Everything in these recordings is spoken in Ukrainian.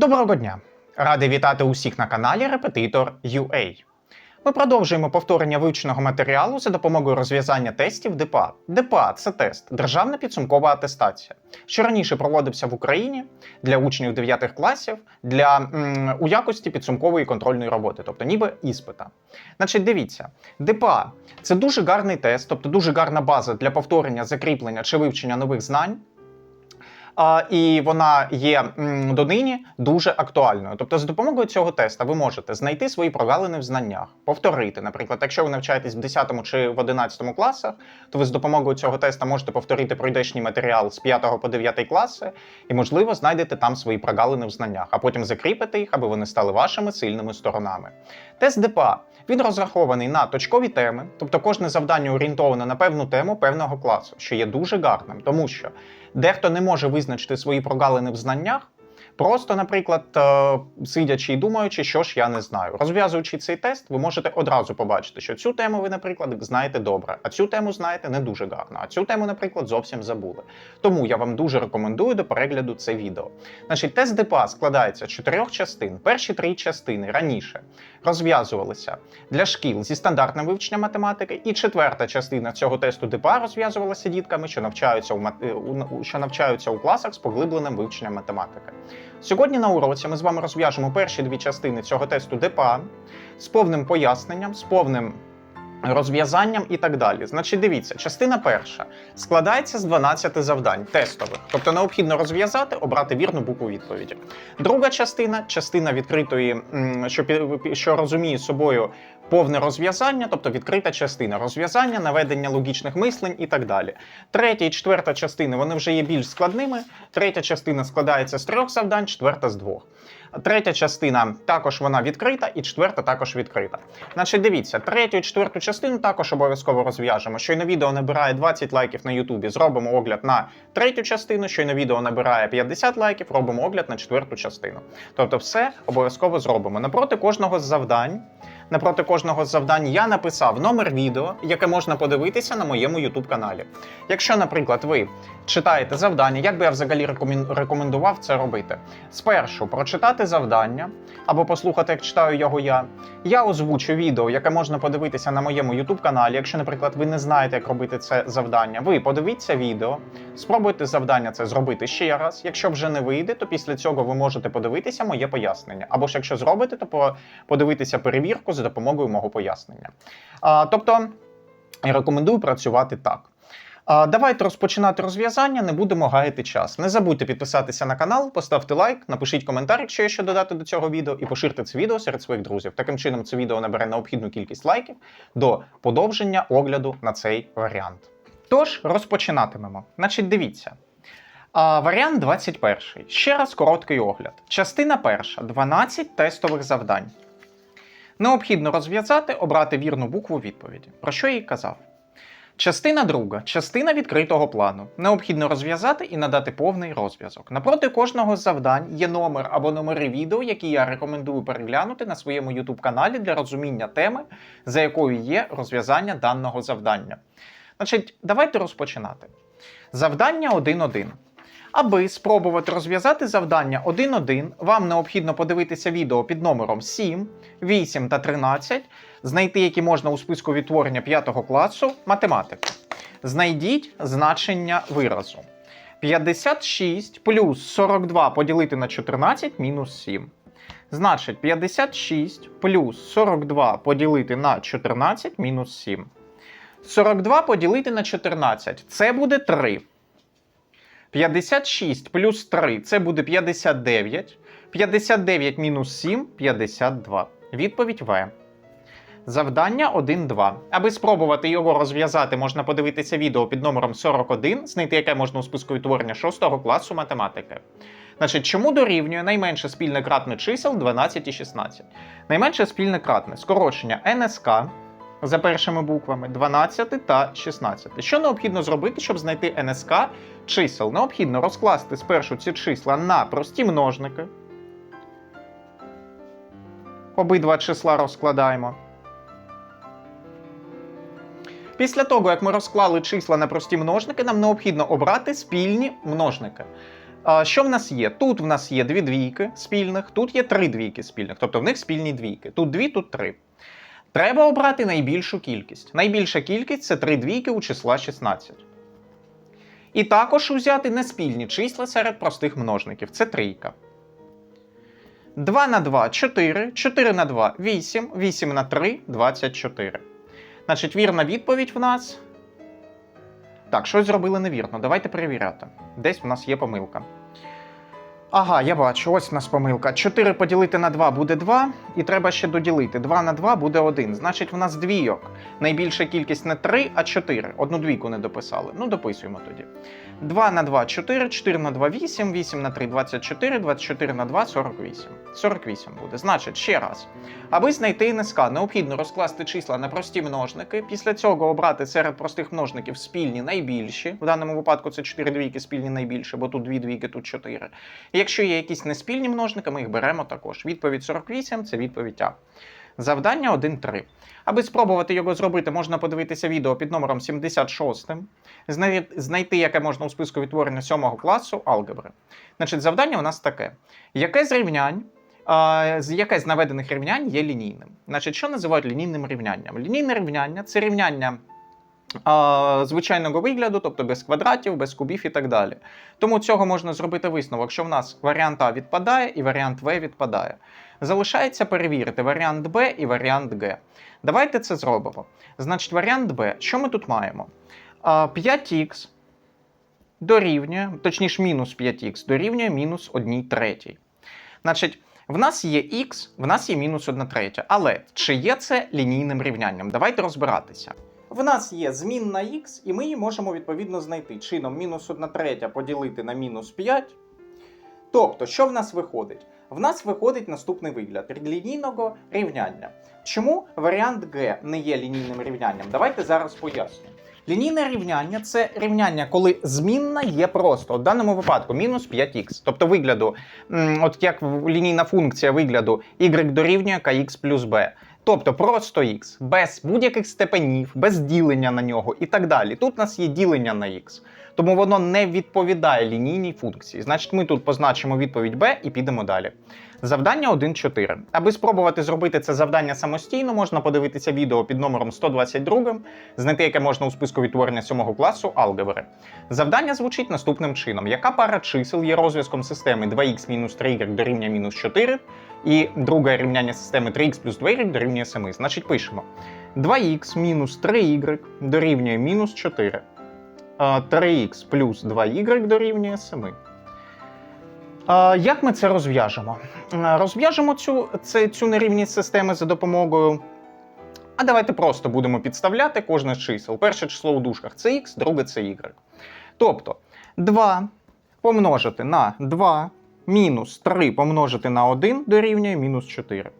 Доброго дня! Радий вітати усіх на каналі Репетитор UA. Ми продовжуємо повторення вивченого матеріалу за допомогою розв'язання тестів ДПА. ДПА це тест Державна підсумкова атестація, що раніше проводився в Україні для учнів 9 класів для м, у якості підсумкової контрольної роботи, тобто ніби іспита. Значить, дивіться, ДПА це дуже гарний тест, тобто дуже гарна база для повторення, закріплення чи вивчення нових знань. І вона є донині дуже актуальною. Тобто, з допомогою цього теста ви можете знайти свої прогалини в знаннях, повторити. Наприклад, якщо ви навчаєтесь в 10 чи в 11 класах, то ви з допомогою цього теста можете повторити пройдешній матеріал з 5 по 9 класи, і, можливо, знайдете там свої прогалини в знаннях, а потім закріпите їх, аби вони стали вашими сильними сторонами. Тест ДПА він розрахований на точкові теми, тобто кожне завдання орієнтоване на певну тему певного класу, що є дуже гарним, тому що дехто не може визначити свої прогалини в знаннях. Просто, наприклад, е, сидячи і думаючи, що ж я не знаю. Розв'язуючи цей тест, ви можете одразу побачити, що цю тему ви, наприклад, знаєте добре, а цю тему знаєте не дуже гарно. А цю тему, наприклад, зовсім забули. Тому я вам дуже рекомендую до перегляду це відео. Значить, тест ДПА складається з чотирьох частин. Перші три частини раніше розв'язувалися для шкіл зі стандартним вивченням математики, і четверта частина цього тесту ДПА розв'язувалася дітками, що навчаються е, у- що навчаються у класах з поглибленим вивченням математики. Сьогодні на уроці ми з вами розв'яжемо перші дві частини цього тесту ДПА з повним поясненням, з повним розв'язанням і так далі. Значить, дивіться, частина перша складається з 12 завдань тестових, тобто необхідно розв'язати, обрати вірну букву відповіді. Друга частина частина відкритої, що, що розуміє собою повне розв'язання, тобто відкрита частина розв'язання, наведення логічних мислень і так далі. Третя і четверта частини вони вже є більш складними. Третя частина складається з трьох завдань, четверта з двох. Третя частина також вона відкрита, і четверта також відкрита. Значить, дивіться, третю і четверту частину також обов'язково розв'яжемо. Щойно відео набирає 20 лайків на Ютубі, зробимо огляд на третю частину. Щойно відео набирає 50 лайків, робимо огляд на четверту частину. Тобто, все обов'язково зробимо. Напроти кожного з завдань. Напроти кожного завдань я написав номер відео, яке можна подивитися на моєму YouTube каналі. Якщо, наприклад, ви читаєте завдання, як би я взагалі рекомендував це робити? Спершу прочитати завдання або послухати, як читаю його я. Я озвучу відео, яке можна подивитися на моєму YouTube каналі. Якщо, наприклад, ви не знаєте, як робити це завдання, ви подивіться відео, спробуйте завдання це зробити ще раз. Якщо вже не вийде, то після цього ви можете подивитися моє пояснення. Або ж якщо зробите, то подивитися перевірку за допомогою мого пояснення. А, тобто рекомендую працювати так. А, Давайте розпочинати розв'язання, не будемо гаяти час. Не забудьте підписатися на канал, поставте лайк, напишіть коментар, якщо є що додати до цього відео, і поширте це відео серед своїх друзів. Таким чином, це відео набере необхідну кількість лайків до подовження огляду на цей варіант. Тож розпочинатимемо. Значить, дивіться. А, варіант 21. Ще раз короткий огляд. Частина перша 12 тестових завдань. Необхідно розв'язати, обрати вірну букву відповіді. Про що я і казав. Частина друга частина відкритого плану. Необхідно розв'язати і надати повний розв'язок. Напроти кожного з завдань є номер або номери відео, які я рекомендую переглянути на своєму YouTube каналі для розуміння теми, за якою є розв'язання даного завдання. Значить, давайте розпочинати. Завдання 1.1. Аби спробувати розв'язати завдання 1.1, вам необхідно подивитися відео під номером 7, 8 та 13, знайти, які можна у списку відтворення 5 класу математики. Знайдіть значення виразу. 56 плюс 42 поділити на 14 мінус 7. Значить, 56 плюс 42 поділити на 14 мінус 7. 42 поділити на 14 це буде 3. 56 плюс 3 це буде 59. 59 мінус 7 52. Відповідь В. Завдання 1-2. Аби спробувати його розв'язати, можна подивитися відео під номером 41, знайти яке можна у списку відтворення 6 класу математики. Значить, чому дорівнює найменше спільне кратне чисел 12 і 16? Найменше спільне кратне скорочення НСК за першими буквами 12 та 16. Що необхідно зробити, щоб знайти НСК чисел? Необхідно розкласти спершу ці числа на прості множники. Обидва числа розкладаємо. Після того, як ми розклали числа на прості множники, нам необхідно обрати спільні множники. Що в нас є? Тут в нас є дві двійки спільних, тут є три двійки спільних, тобто в них спільні двійки. Тут дві, тут три. Треба обрати найбільшу кількість. Найбільша кількість це три двійки у числа 16. І також взяти неспільні числа серед простих множників. Це трійка. 2 на 2 4, 4 на 2 8, 8 на 3 24. Значить, вірна відповідь в нас. Так, щось зробили невірно. Давайте перевіряти. Десь в нас є помилка. Ага, я бачу, ось в нас помилка. 4 поділити на 2 буде 2, і треба ще доділити. 2 на 2 буде 1. Значить, в нас двійок. Найбільша кількість не 3, а 4. Одну двійку не дописали. Ну, дописуємо тоді. 2 на 2 4, 4 на 2 8, 8 на 3 24, 24 на 2 48. 48 буде. Значить, ще раз. Аби знайти НСК, необхідно розкласти числа на прості множники. Після цього обрати серед простих множників спільні найбільші. В даному випадку це 4 двійки спільні найбільше, бо тут 2 двійки, тут 4. Якщо є якісь неспільні множники, ми їх беремо також. Відповідь 48 це відповідь А. Завдання 1-3. Аби спробувати його зробити, можна подивитися відео під номером 76, знайти, яке можна у списку відтворення 7 класу алгебри. Значить, завдання у нас таке: яке з рівнянь, з яке з наведених рівнянь є лінійним? Значить, що називають лінійним рівнянням? Лінійне рівняння це рівняння. Звичайного вигляду, тобто без квадратів, без кубів і так далі. Тому цього можна зробити висновок, що в нас варіант А відпадає і варіант В відпадає. Залишається перевірити варіант Б і варіант Г. Давайте це зробимо. Значить, варіант Б. Що ми тут маємо? 5х дорівнює, точніше, мінус 5х дорівнює мінус 1 третій. Значить, в нас є х, в нас є мінус 1 третя. Але чи є це лінійним рівнянням? Давайте розбиратися. В нас є змінна х, і ми її можемо відповідно знайти чином мінус 1 третя поділити на мінус 5. Тобто, що в нас виходить? В нас виходить наступний вигляд лінійного рівняння. Чому варіант Г не є лінійним рівнянням? Давайте зараз поясню. Лінійне рівняння це рівняння, коли змінна є просто. В даному випадку мінус 5х. Тобто вигляду, от як лінійна функція вигляду y дорівнює kx плюс b. Тобто просто x, без будь-яких степенів, без ділення на нього і так далі. Тут у нас є ділення на х. Тому воно не відповідає лінійній функції. Значить, ми тут позначимо відповідь b і підемо далі. Завдання 1.4. Аби спробувати зробити це завдання самостійно, можна подивитися відео під номером 122, знайти яке можна у списку відтворення 7 класу алгебри. Завдання звучить наступним чином: яка пара чисел є розв'язком системи 2х мінус 3y дорівнює мінус 4, і друге рівняння системи 3х плюс 2y дорівнює 7. Значить, пишемо 2х мінус 3y дорівнює мінус 4. А 3х плюс 2y дорівнює 7. Як ми це розв'яжемо? Розв'яжемо цю, це, цю нерівність системи за допомогою. А давайте просто будемо підставляти кожне з чисел. Перше число у дужках це х, друге це y. Тобто 2 помножити на 2 мінус 3 помножити на 1 дорівнює мінус 4.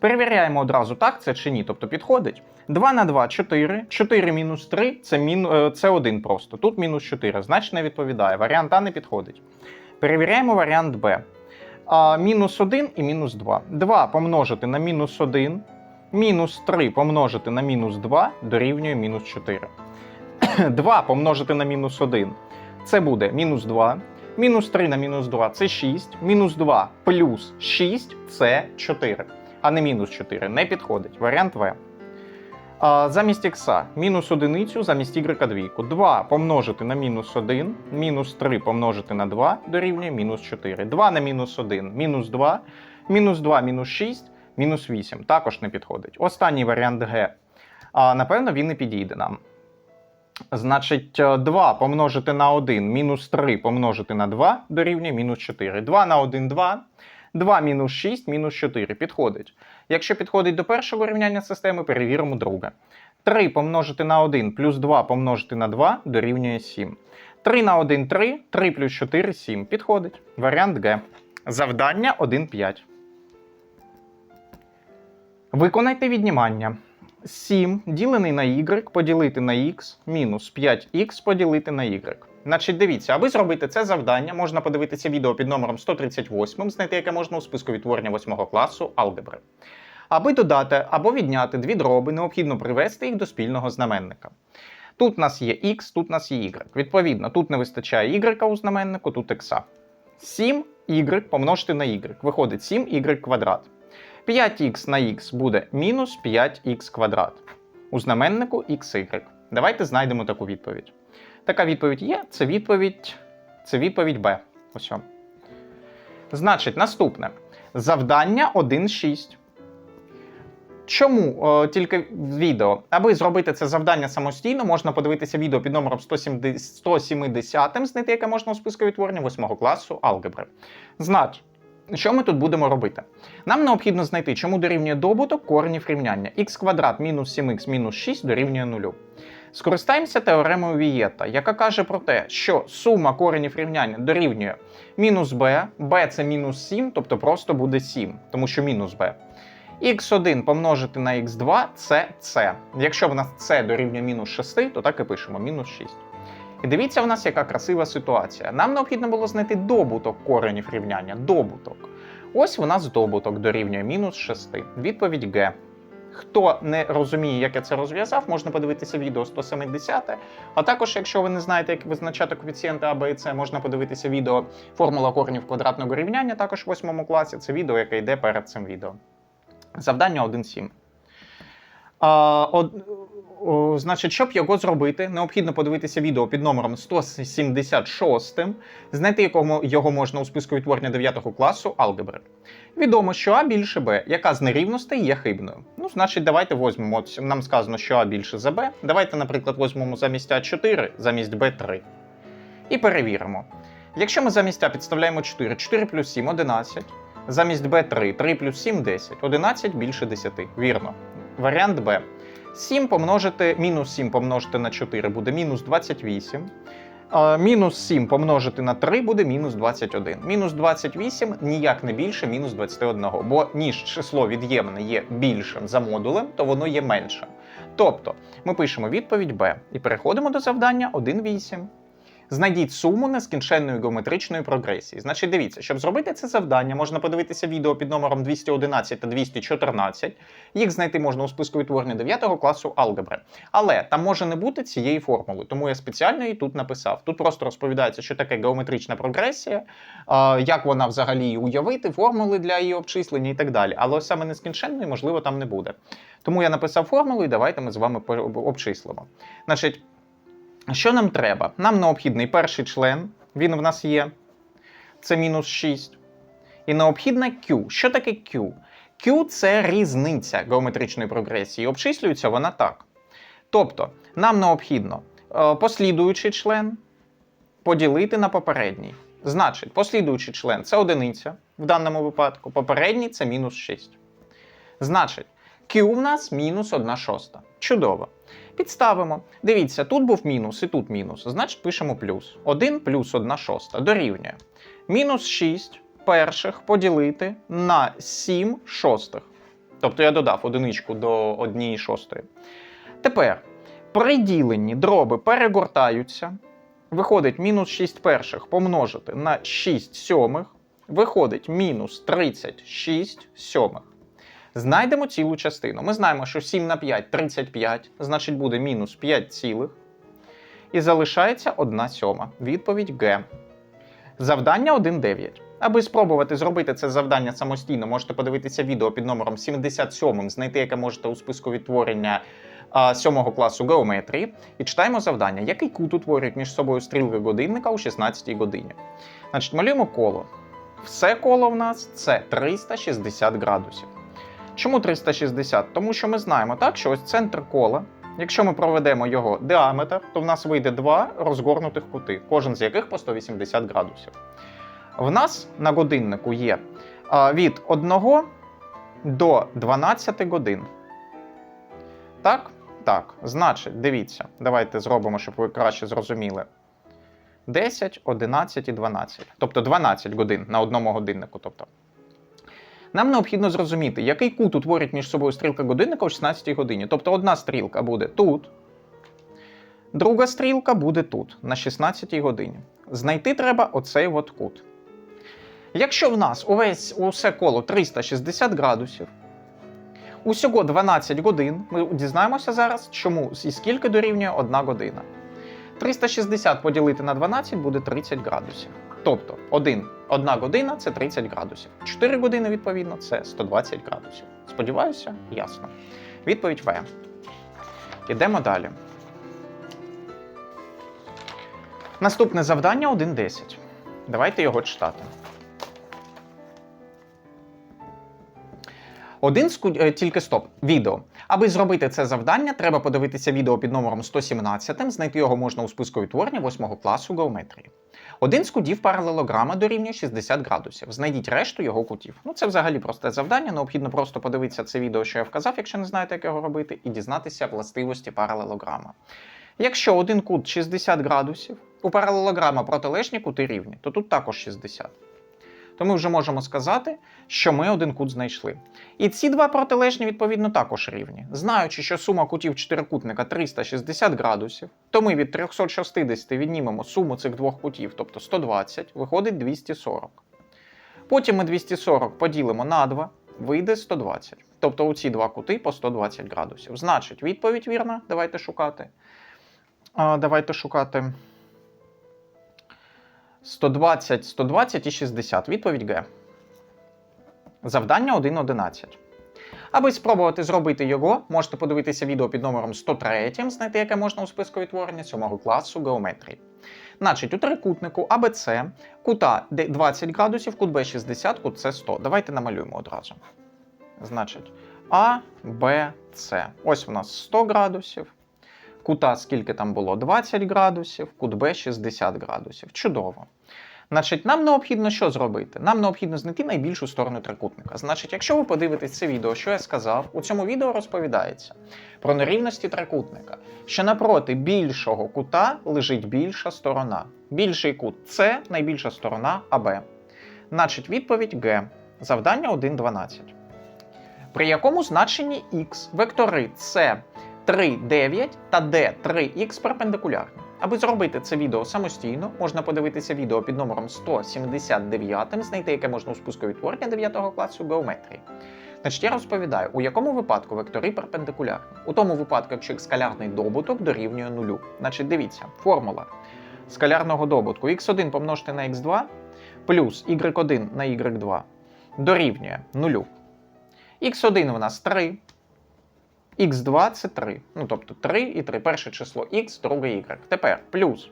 Перевіряємо одразу, так це чи ні. Тобто підходить. 2 на 2 4. 4 мінус 3 це, мін... е, це 1 просто. Тут мінус 4. Значить не відповідає. Варіант А не підходить. Перевіряємо варіант Б. Мінус 1 і мінус 2. 2 помножити на мінус 1. Мінус 3 помножити на мінус 2 дорівнює мінус 4. 2 помножити на мінус 1. Це буде мінус 2. Мінус 3 на мінус 2 це 6. Мінус 2 плюс 6 це 4. А не мінус 4. Не підходить. Варіант В. Замість х мінус одиницю, замість y двійку. 2 помножити на мінус 1, мінус 3 помножити на 2 дорівнює мінус 4. 2 на мінус 1, мінус 2, мінус 2, мінус 6, мінус 8. Також не підходить. Останній варіант Г. Напевно, він не підійде нам. Значить, 2 помножити на 1, мінус 3 помножити на 2 дорівнює мінус 4. 2 на 1 2. 2 мінус 6, мінус 4 підходить. Якщо підходить до першого рівняння системи, перевіримо друге. 3 помножити на 1 плюс 2 помножити на 2 дорівнює 7. 3 на 1 3, 3 плюс 4 7. Підходить. Варіант Г. Завдання 1,5. Виконайте віднімання. 7 ділений на y поділити на x мінус 5х поділити на y. Значить, дивіться, аби зробити це завдання, можна подивитися відео під номером 138, знайти яке можна у списку відтворення 8 класу алгебри. Аби додати або відняти дві дроби, необхідно привести їх до спільного знаменника. Тут у нас є x, тут у нас є y. Відповідно, тут не вистачає y у знаменнику, тут x. 7y помножити на y. Виходить 7y квадрат. 5х на х буде мінус 5х квадрат. У знаменнику xy. Давайте знайдемо таку відповідь. Така відповідь є, це відповідь, це відповідь Б. Ось. Значить, наступне. Завдання 1.6. Чому е, тільки відео? Аби зробити це завдання самостійно, можна подивитися відео під номером 170, 170 знайти, яке можна у списку відтворення 8 класу алгебри. Значить, що ми тут будемо робити? Нам необхідно знайти, чому дорівнює добуток коренів рівняння х квадрат мінус 7х мінус 6 дорівнює 0. Скористаємося теоремою Вієта, яка каже про те, що сума коренів рівняння дорівнює мінус b, b це мінус 7, тобто просто буде 7, тому що мінус b. x1 помножити на x2 це c. Якщо в нас c дорівнює мінус 6, то так і пишемо мінус 6. І дивіться, в нас яка красива ситуація. Нам необхідно було знайти добуток коренів рівняння. Добуток. Ось у нас добуток дорівнює мінус 6. Відповідь Г. Хто не розуміє, як я це розв'язав, можна подивитися відео 170. А також, якщо ви не знаєте, як визначати коефіцієнти А, Б і С, можна подивитися відео Формула коренів квадратного рівняння, також в 8 класі. Це відео, яке йде перед цим відео. Завдання 1.7. Значить, щоб його зробити, необхідно подивитися відео під номером 176, знайти якого його можна у списку відтворення 9 класу алгебри. Відомо, що А більше Б, яка з нерівностей є хибною. Ну, значить, давайте візьмемо. Нам сказано, що А більше за Б. Давайте, наприклад, візьмемо замість А 4, замість Б 3. І перевіримо. Якщо ми замість А підставляємо 4, 4 плюс 7 11. Замість Б 3, 3 плюс 7 10. 11 більше 10. Вірно. Варіант Б. 7 помножити, мінус 7 помножити на 4 буде мінус 28. Мінус 7 помножити на 3 буде мінус 21. Мінус 28 ніяк не більше мінус 21. Бо ніж число від'ємне є більшим за модулем, то воно є меншим. Тобто ми пишемо відповідь Б і переходимо до завдання 1.8. Знайдіть суму нескінченної геометричної прогресії. Значить, дивіться, щоб зробити це завдання, можна подивитися відео під номером 211 та 214. Їх знайти можна у списку відтворення 9 класу алгебри. Але там може не бути цієї формули, тому я спеціально її тут написав. Тут просто розповідається, що таке геометрична прогресія, як вона взагалі уявити, формули для її обчислення і так далі. Але ось саме нескінченної, можливо, там не буде. Тому я написав формулу, і давайте ми з вами обчислимо. Значить, що нам треба? Нам необхідний перший член, він в нас є. Це мінус 6. І необхідна Q. Що таке Q? Q це різниця геометричної прогресії. Обчислюється вона так. Тобто, нам необхідно е, послідуючий член поділити на попередній. Значить, послідуючий член це одиниця в даному випадку, попередній це мінус 6. Значить, Q в нас мінус 1 шоста. Чудово. Підставимо. Дивіться, тут був мінус і тут мінус. Значить, пишемо плюс. 1 плюс 1 шоста дорівнює. Мінус 6 перших поділити на 7 шостих. Тобто я додав одиничку до 1 шостої. Тепер приділені дроби перегортаються. Виходить мінус 6 перших помножити на 6 сьомих. Виходить мінус 36 сьомих. Знайдемо цілу частину. Ми знаємо, що 7 на 5 35, значить буде мінус 5 цілих. І залишається 1 сьома. Відповідь Г. Завдання 1.9. Аби спробувати зробити це завдання самостійно, можете подивитися відео під номером 77, знайти яке можете у списку відтворення 7 класу геометрії. І читаємо завдання, який кут утворюють між собою стрілки годинника у 16 годині. Значить, малюємо коло. Все коло в нас це 360 градусів. Чому 360? Тому що ми знаємо так, що ось центр кола, якщо ми проведемо його діаметр, то в нас вийде два розгорнутих кути, кожен з яких по 180 градусів. В нас на годиннику є від 1 до 12 годин. Так? Так. Значить, дивіться, давайте зробимо, щоб ви краще зрозуміли. 10, 11 і 12. Тобто 12 годин на одному годиннику. Тобто. Нам необхідно зрозуміти, який кут утворить між собою стрілка годинника о 16 годині. Тобто одна стрілка буде тут, друга стрілка буде тут, на 16 годині. Знайти треба оцей от кут. Якщо в нас увесь усе коло 360 градусів, усього 12 годин, ми дізнаємося зараз, чому і скільки дорівнює 1 година. 360 поділити на 12 буде 30 градусів. Тобто 1, 1 година це 30 градусів. 4 години, відповідно, це 120 градусів. Сподіваюся, ясно. Відповідь В. Ідемо далі. Наступне завдання 1.10. Давайте його читати. Один ску... е, тільки стоп. Відео. Аби зробити це завдання, треба подивитися відео під номером 117. Знайти його можна у списку відтворення 8 класу геометрії. Один з кутів паралелограма дорівнює 60 градусів. Знайдіть решту його кутів. Ну це взагалі просте завдання. Необхідно просто подивитися це відео, що я вказав, якщо не знаєте, як його робити, і дізнатися властивості паралелограма. Якщо один кут 60 градусів, у паралелограма протилежні кути рівні, то тут також 60. То ми вже можемо сказати, що ми один кут знайшли. І ці два протилежні, відповідно, також рівні. Знаючи, що сума кутів чотирикутника 360 градусів, то ми від 360 віднімемо суму цих двох кутів, тобто 120, виходить 240. Потім ми 240 поділимо на 2, вийде 120. Тобто у ці два кути по 120 градусів. Значить, відповідь вірна. Давайте шукати. А, давайте шукати. 120, 120 і 60. Відповідь Г. Завдання 1.11. Аби спробувати зробити його, можете подивитися відео під номером 103, знайти яке можна у списку відтворення 7 класу геометрії. Значить, у трикутнику АБЦ кута 20 градусів, кут Б 60, кут С 100. Давайте намалюємо одразу. Значить, А, Б, С. Ось у нас 100 градусів. Кута скільки там було? 20 градусів, кут Б 60 градусів. Чудово. Значить, нам необхідно що зробити? Нам необхідно знайти найбільшу сторону трикутника. Значить, якщо ви подивитесь це відео, що я сказав, у цьому відео розповідається про нерівності трикутника, що напроти більшого кута лежить більша сторона. Більший кут це найбільша сторона АБ. Значить, відповідь Г. Завдання 1.12. При якому значенні х вектори С 3, 9 та D 3х перпендикулярні. Аби зробити це відео самостійно, можна подивитися відео під номером 179, знайти яке можна у списку відтворення 9 класу геометрії. Значить, я розповідаю, у якому випадку вектори перпендикулярні. У тому випадку, якщо їх скалярний добуток дорівнює нулю. Значить, дивіться, формула скалярного добутку x1 помножити на x2 плюс y1 на y2 дорівнює нулю. x1 у нас 3. Х2 це 3. Ну, тобто 3 і 3. Перше число х, друге y. Тепер плюс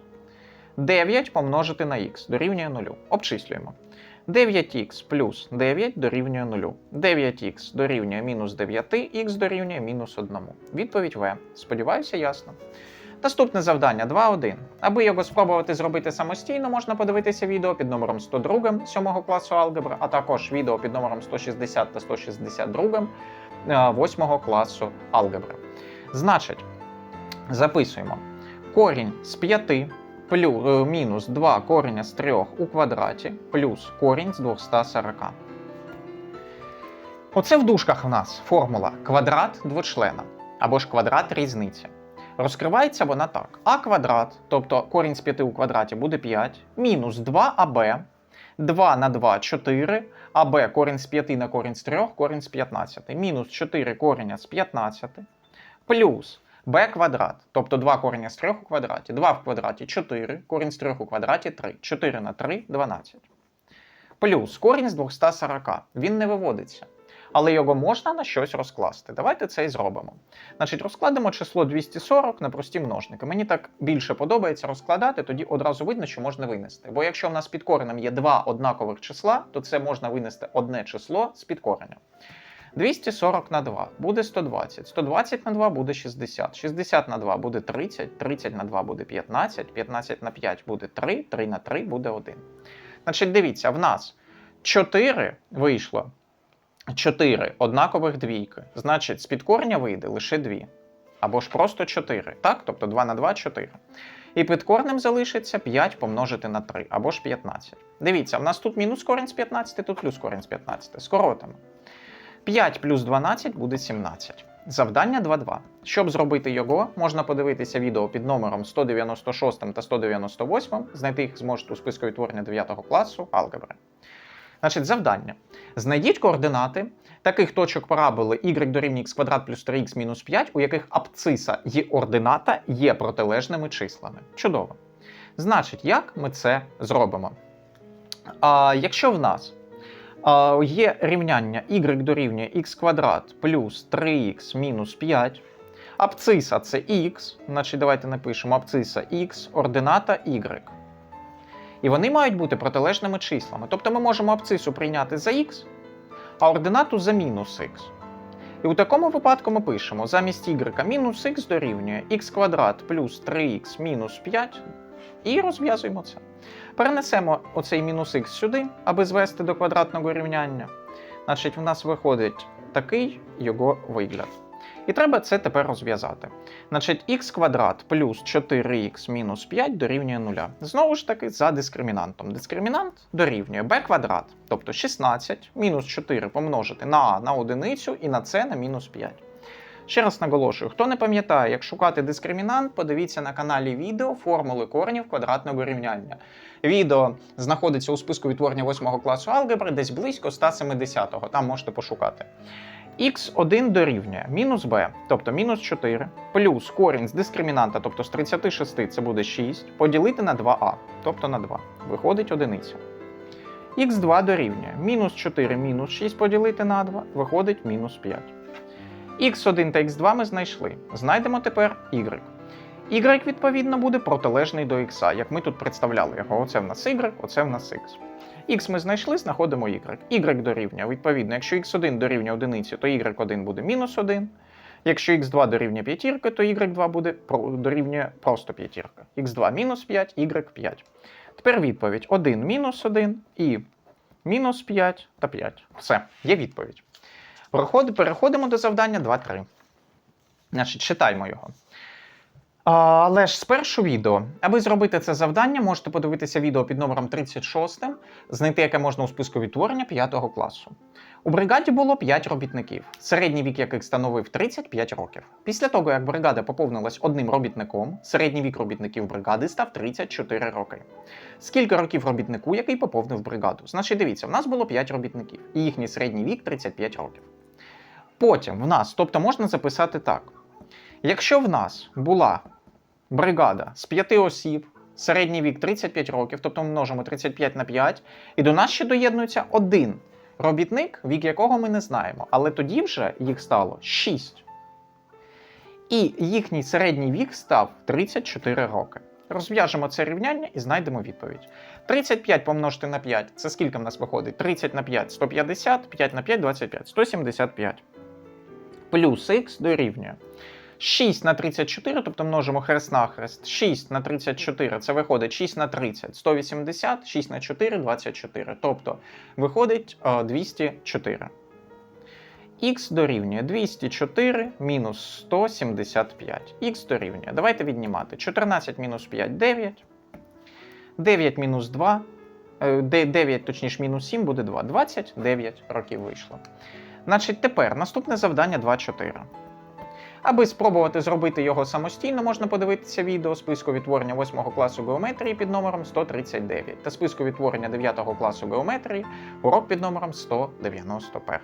9 помножити на х дорівнює 0. Обчислюємо. 9х плюс 9 дорівнює 0. 9х дорівнює мінус 9, х дорівнює мінус 1. Відповідь В. Сподіваюся, ясно. Наступне завдання 2.1. Аби його спробувати зробити самостійно, можна подивитися відео під номером 102 7 класу алгебри, а також відео під номером 160 та 162 8 класу алгебри. Значить, записуємо корінь з 5 плюс, е, мінус 2 кореня з 3 у квадраті плюс корінь з 240. Оце в дужках в нас формула квадрат двочлена або ж квадрат різниці. Розкривається вона так. А квадрат, тобто корінь з 5 у квадраті буде 5, мінус 2аб, 2 на 2 4, а b корінь з 5 на корінь з 3, корінь з 15. Мінус 4 кореня з 15. Плюс b квадрат, тобто 2 кореня з 3 у квадраті. 2 в квадраті 4, корінь з 3 у квадраті 3. 4 на 3 12. Плюс корінь з 240. Він не виводиться. Але його можна на щось розкласти. Давайте це і зробимо. Значить, розкладемо число 240 на прості множники. Мені так більше подобається розкладати, тоді одразу видно, що можна винести. Бо якщо в нас під коренем є два однакових числа, то це можна винести одне число з під коренем. 240 на 2 буде 120. 120 на 2 буде 60. 60 на 2 буде 30, 30 на 2 буде 15, 15 на 5 буде 3, 3 на 3 буде 1. Значить, дивіться, в нас 4 вийшло. 4 однакових двійки. Значить, з під корня вийде лише 2. Або ж просто 4. Так? Тобто 2 на 2 4. І під корнем залишиться 5 помножити на 3, або ж 15. Дивіться, в нас тут мінус корінь з 15, тут плюс корінь з 15. Скоротимо. 5 плюс 12 буде 17. Завдання 2.2. Щоб зробити його, можна подивитися відео під номером 196 та 198, знайти їх зможете у списку відтворення 9 класу алгебри. Значить, завдання. Знайдіть координати таких точок параболи y дорівнює x квадрат плюс 3x мінус 5, у яких абциса і ордината є протилежними числами. Чудово. Значить, як ми це зробимо? А, Якщо в нас а, є рівняння y дорівнює x квадрат плюс 3x мінус 5, абциса це x, значить давайте напишемо абциса x, ордината y. І вони мають бути протилежними числами. Тобто ми можемо абцису прийняти за x, а ординату за мінус х. І у такому випадку ми пишемо замість y мінус х дорівнює x квадрат плюс 3х мінус 5 і розв'язуємо це. Перенесемо оцей мінус х сюди, аби звести до квадратного рівняння. Значить, в нас виходить такий його вигляд. І треба це тепер розв'язати. Значить, х квадрат плюс 4х мінус 5 дорівнює 0. Знову ж таки, за дискримінантом. Дискримінант дорівнює b квадрат, тобто 16 мінус 4 помножити на а на одиницю і на c на мінус 5. Ще раз наголошую, хто не пам'ятає, як шукати дискримінант, подивіться на каналі відео формули коренів квадратного рівняння. Відео знаходиться у списку відтворення 8 класу алгебри десь близько 170-го, там можете пошукати. Х1 дорівнює мінус b, тобто мінус 4, плюс корінь з дискримінанта, тобто з 36 це буде 6, поділити на 2а, тобто на 2. Виходить одиниця. Х2 дорівнює мінус 4 мінус 6 поділити на 2, виходить мінус 5. Х1 та х2 ми знайшли. Знайдемо тепер y. Y, відповідно, буде протилежний до х, як ми тут представляли його. Оце в нас y, оце в нас х. Х ми знайшли, знаходимо y. Y дорівнює, відповідно, якщо x1 дорівнює 1, то y1 буде мінус 1. Якщо x2 дорівнює п'ятірка, то y2 буде дорівнює просто п'ятірка. x2 мінус 5, y5. Тепер відповідь 1 мінус 1 і мінус 5 та 5. Все, є відповідь. Переходимо до завдання 2-3. Значить, читаймо його. Але ж спершу відео. Аби зробити це завдання, можете подивитися відео під номером 36, знайти яке можна у списку відтворення 5 класу. У бригаді було 5 робітників, середній вік яких становив 35 років. Після того, як бригада поповнилась одним робітником, середній вік робітників бригади став 34 роки. Скільки років робітнику, який поповнив бригаду? Значить, дивіться, в нас було 5 робітників, і їхній середній вік 35 років. Потім в нас, тобто можна записати так: якщо в нас була бригада з 5 осіб, середній вік 35 років, тобто множимо 35 на 5, і до нас ще доєднується один робітник, вік якого ми не знаємо, але тоді вже їх стало 6. І їхній середній вік став 34 роки. Розв'яжемо це рівняння і знайдемо відповідь. 35 помножити на 5 це скільки в нас виходить? 30 на 5 150, 5 на 5 25, 175. Плюс х дорівнює 6 на 34, тобто множимо хрест на хрест. 6 на 34 це виходить 6 на 30, 180, 6 на 4 24. Тобто виходить е, 204. Х дорівнює 204 мінус 175. Х дорівнює. Давайте віднімати. 14 мінус 5 9. 9 мінус 2. е, 9, точніше, мінус 7 буде 2. 29 років вийшло. Значить, тепер наступне завдання 2.4. Аби спробувати зробити його самостійно, можна подивитися відео списку відтворення 8 класу геометрії під номером 139 та списку відтворення 9 класу геометрії урок під номером 191.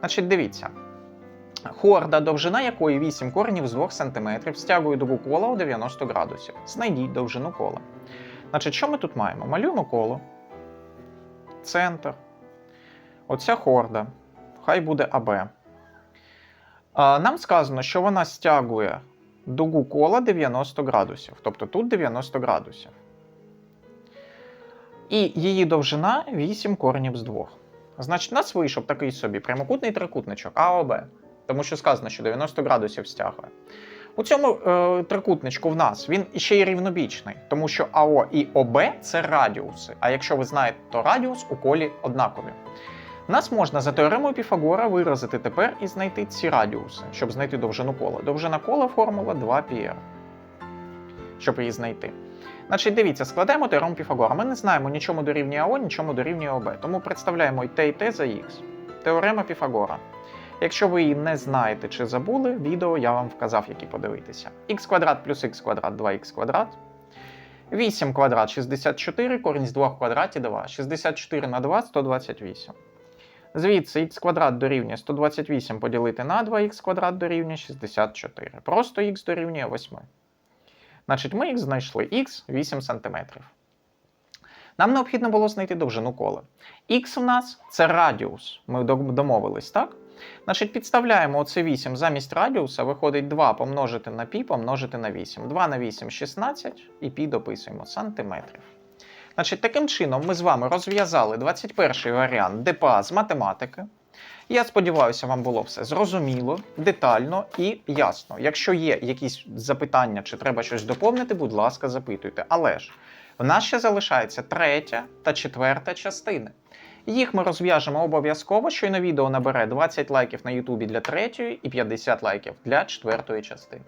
Значить, дивіться. Хорда, довжина якої 8 коренів з 2 см, стягує дугу кола у 90 градусів. Знайдіть довжину кола. Значить, що ми тут маємо? Малюємо коло, центр. Оця хорда. Хай буде АБ. Нам сказано, що вона стягує дугу кола 90 градусів. Тобто тут 90 градусів. І її довжина 8 коренів з 2. Значить, у нас вийшов такий собі прямокутний трикутничок АОБ. Тому що сказано, що 90 градусів стягує. У цьому е, трикутничку в нас він ще й рівнобічний, тому що АО і ОБ це радіуси. А якщо ви знаєте, то радіус у колі однакові. Нас можна за теоремою Піфагора виразити тепер і знайти ці радіуси, щоб знайти довжину кола. Довжина кола формула 2πr. Щоб її знайти. Значить, дивіться, складаємо теорему Піфагора. Ми не знаємо нічому дорівнює АО, нічому дорівнює ОБ. Тому представляємо і те, і те за х. Теорема Піфагора. Якщо ви її не знаєте чи забули, відео я вам вказав, які подивитися. х квадрат плюс х квадрат 2х квадрат. 8 квадрат 64, корінь з 2 в квадраті 2. 64 на 2 128. Звідси х квадрат дорівнює 128 поділити на 2х квадрат дорівнює 64. Просто х дорівнює 8. Значить, ми х знайшли х 8 см. Нам необхідно було знайти довжину кола. Х у нас це радіус. Ми домовились, так? Значить, підставляємо оце 8 замість радіуса, виходить 2 помножити на пі помножити на 8. 2 на 8 16 і пі дописуємо сантиметрів. Значить, таким чином ми з вами розв'язали 21-й варіант ДПА з математики. Я сподіваюся, вам було все зрозуміло, детально і ясно. Якщо є якісь запитання чи треба щось доповнити, будь ласка, запитуйте. Але ж в нас ще залишається третя та четверта частини. Їх ми розв'яжемо обов'язково, щойно відео набере 20 лайків на Ютубі для третьої і 50 лайків для четвертої частини.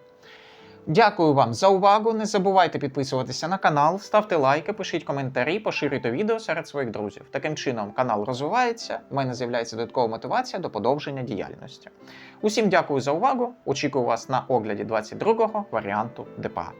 Дякую вам за увагу. Не забувайте підписуватися на канал, ставте лайки, пишіть коментарі, поширюйте відео серед своїх друзів. Таким чином канал розвивається, в мене з'являється додаткова мотивація до подовження діяльності. Усім дякую за увагу. Очікую вас на огляді 22-го варіанту ДПА.